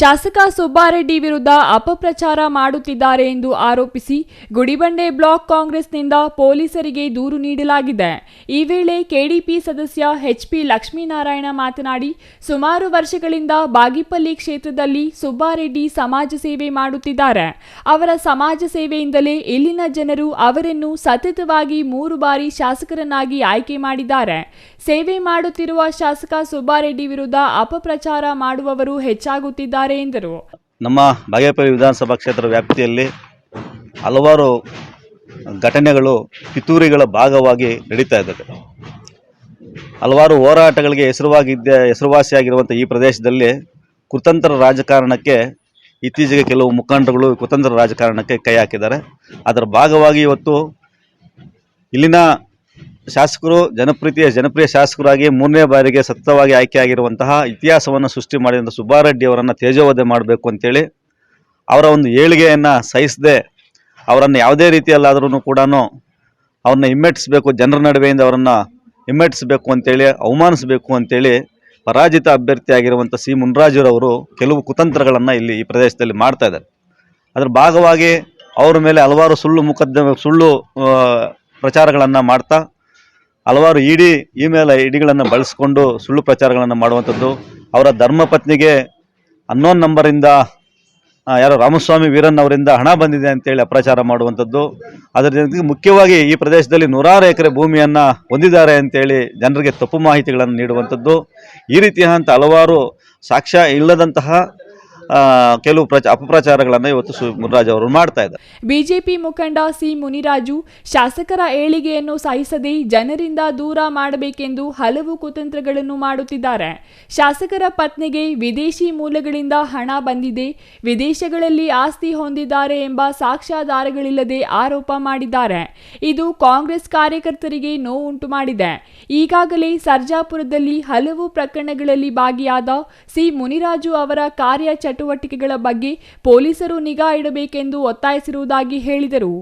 ಶಾಸಕ ಸುಬ್ಬಾರೆಡ್ಡಿ ವಿರುದ್ಧ ಅಪಪ್ರಚಾರ ಮಾಡುತ್ತಿದ್ದಾರೆ ಎಂದು ಆರೋಪಿಸಿ ಗುಡಿಬಂಡೆ ಬ್ಲಾಕ್ ಕಾಂಗ್ರೆಸ್ನಿಂದ ಪೊಲೀಸರಿಗೆ ದೂರು ನೀಡಲಾಗಿದೆ. ಈ ವೇಳೆ ಕೆಡಿಪಿ ಸದಸ್ಯ ಎಚ್ಪಿ ಲಕ್ಷ್ಮೀನಾರಾಯಣ ಮಾತನಾಡಿ, ಸುಮಾರು ವರ್ಷಗಳಿಂದ ಬಾಗಿಪಲ್ಲಿ ಕ್ಷೇತ್ರದಲ್ಲಿ ಸುಬ್ಬಾರೆಡ್ಡಿ ಸಮಾಜ ಸೇವೆ ಮಾಡುತ್ತಿದ್ದಾರೆ. ಅವರ ಸಮಾಜ ಸೇವೆಯಿಂದಲೇ ಇಲ್ಲಿನ ಜನರು ಅವರನ್ನು ಸತತವಾಗಿ ಮೂರು ಬಾರಿ ಶಾಸಕರನ್ನಾಗಿ ಆಯ್ಕೆ ಮಾಡಿದ್ದಾರೆ. ಸೇವೆ ಮಾಡುತ್ತಿರುವ ಶಾಸಕ ಸುಬ್ಬಾರೆಡ್ಡಿ ವಿರುದ್ಧ ಅಪಪ್ರಚಾರ ಮಾಡುವವರು ಹೆಚ್ಚಾಗುತ್ತಿದ್ದಾರೆ. ಎಂದರು. ನಮ್ಮ ಬಾಗೇಪಲ್ಲಿ ವಿಧಾನಸಭಾ ಕ್ಷೇತ್ರ ವ್ಯಾಪ್ತಿಯಲ್ಲಿ ಹಲವಾರು ಘಟನೆಗಳು, ಪಿತೂರಿಗಳ ಭಾಗವಾಗಿ ನಡೀತಾ ಇದ್ದಾವೆ ಹಲವಾರು ಹೋರಾಟಗಳಿಗೆ ಹೆಸರುವಾಗಿದ್ದ ಹೆಸರುವಾಸಿಯಾಗಿರುವಂಥ ಈ ಪ್ರದೇಶದಲ್ಲಿ ಕುತಂತ್ರ ರಾಜಕಾರಣಕ್ಕೆ ಇತ್ತೀಚೆಗೆ ಕೆಲವು ಮುಖಂಡರುಗಳು ಕುತಂತ್ರ ರಾಜಕಾರಣಕ್ಕೆ ಕೈ ಹಾಕಿದ್ದಾರೆ. ಅದರ ಭಾಗವಾಗಿ ಇವತ್ತು ಇಲ್ಲಿನ ಶಾಸಕರು ಜನಪ್ರೀತಿಯ ಜನಪ್ರಿಯ ಶಾಸಕರಾಗಿ ಮೂರನೇ ಬಾರಿಗೆ ಸತತವಾಗಿ ಆಯ್ಕೆಯಾಗಿರುವಂತಹ ಇತಿಹಾಸವನ್ನು ಸೃಷ್ಟಿ ಮಾಡಿದಂಥ ಸುಬ್ಬಾರೆಡ್ಡಿ ಅವರನ್ನು ತೇಜೋವಧೆ ಮಾಡಬೇಕು ಅಂತೇಳಿ ಅವರ ಒಂದು ಏಳಿಗೆಯನ್ನು ಸಹಿಸದೆ ಅವರನ್ನು ಯಾವುದೇ ರೀತಿಯಲ್ಲಾದ್ರೂ ಕೂಡ ಅವ್ರನ್ನ ಹಿಮ್ಮೆಟ್ಟಿಸ್ಬೇಕು, ಜನರ ನಡುವೆಯಿಂದ ಅವರನ್ನು ಹಿಮ್ಮೆಟ್ಟಿಸ್ಬೇಕು ಅಂತೇಳಿ, ಅವಮಾನಿಸಬೇಕು ಅಂತೇಳಿ ಪರಾಜಿತ ಅಭ್ಯರ್ಥಿಯಾಗಿರುವಂಥ ಸಿ. ಮುನ್ರಾಜುರವರು ಕೆಲವು ಕುತಂತ್ರಗಳನ್ನು ಇಲ್ಲಿ ಈ ಪ್ರದೇಶದಲ್ಲಿ ಮಾಡ್ತಾ ಇದ್ದಾರೆ. ಅದರ ಭಾಗವಾಗಿ ಅವರ ಮೇಲೆ ಹಲವಾರು ಸುಳ್ಳು ಮುಖದ್ದ ಸುಳ್ಳು ಪ್ರಚಾರಗಳನ್ನು ಮಾಡ್ತಾ ಹಲವಾರು ಇಡಿ ಇಮೇಲ್ ಐ ಡಿಗಳನ್ನು ಬಳಸಿಕೊಂಡು ಸುಳ್ಳು ಪ್ರಚಾರಗಳನ್ನು ಮಾಡುವಂಥದ್ದು. ಅವರ ಧರ್ಮಪತ್ನಿಗೆ ಅನ್ನೋನ್ ನಂಬರಿಂದ ಯಾರು ರಾಮಸ್ವಾಮಿ ವೀರನ್ ಅವರಿಂದ ಹಣ ಬಂದಿದೆ ಅಂತೇಳಿ ಅಪ್ರಚಾರ ಮಾಡುವಂಥದ್ದು. ಅದರ ಜೊತೆಗೆ ಮುಖ್ಯವಾಗಿ ಈ ಪ್ರದೇಶದಲ್ಲಿ ನೂರಾರು ಎಕರೆ ಭೂಮಿಯನ್ನು ಹೊಂದಿದ್ದಾರೆ ಅಂತೇಳಿ ಜನರಿಗೆ ತಪ್ಪು ಮಾಹಿತಿಗಳನ್ನು ನೀಡುವಂಥದ್ದು. ಈ ರೀತಿಯಾದಂಥ ಹಲವಾರು ಸಾಕ್ಷ್ಯ ಇಲ್ಲದಂತಹ ಕೆಲವು ಪ್ರಚ, ಅಪಪ್ರಚಾರಗಳನ್ನು ಇವತ್ತು ಮುನಿರಾಜ್ ಅವರು ಮಾಡ್ತಾ ಇದ್ದಾರೆ. ಬಿಜೆಪಿ ಮುಖಂಡ ಸಿ ಮುನಿರಾಜು, ಶಾಸಕರ ಏಳಿಗೆಯನ್ನು ಸಹಿಸದೆ ಜನರಿಂದ ದೂರ ಮಾಡಬೇಕೆಂದು ಹಲವು ಕುತಂತ್ರಗಳನ್ನು ಮಾಡುತ್ತಿದ್ದಾರೆ. ಶಾಸಕರ ಪತ್ನಿಗೆ ವಿದೇಶಿ ಮೂಲಗಳಿಂದ ಹಣ ಬಂದಿದೆ, ವಿದೇಶಗಳಲ್ಲಿ ಆಸ್ತಿ ಹೊಂದಿದ್ದಾರೆ ಎಂಬ ಸಾಕ್ಷ್ಯಾಧಾರಗಳಿಲ್ಲದೆ ಆರೋಪ ಮಾಡಿದ್ದಾರೆ. ಇದು ಕಾಂಗ್ರೆಸ್ ಕಾರ್ಯಕರ್ತರಿಗೆ ನೋವುಂಟು ಮಾಡಿದೆ. ಈಗಾಗಲೇ ಸರ್ಜಾಪುರದಲ್ಲಿ ಹಲವು ಪ್ರಕರಣಗಳಲ್ಲಿ ಭಾಗಿಯಾದ ಸಿ ಮುನಿರಾಜು ಅವರ ಕಾರ್ಯ ಚಟುವಟಿಕೆಗಳ ಬಗ್ಗೆ ಪೊಲೀಸರು ನಿಗಾ ಇಡಬೇಕೆಂದು ಒತ್ತಾಯಿಸಿರುವುದಾಗಿ ಹೇಳಿದರು.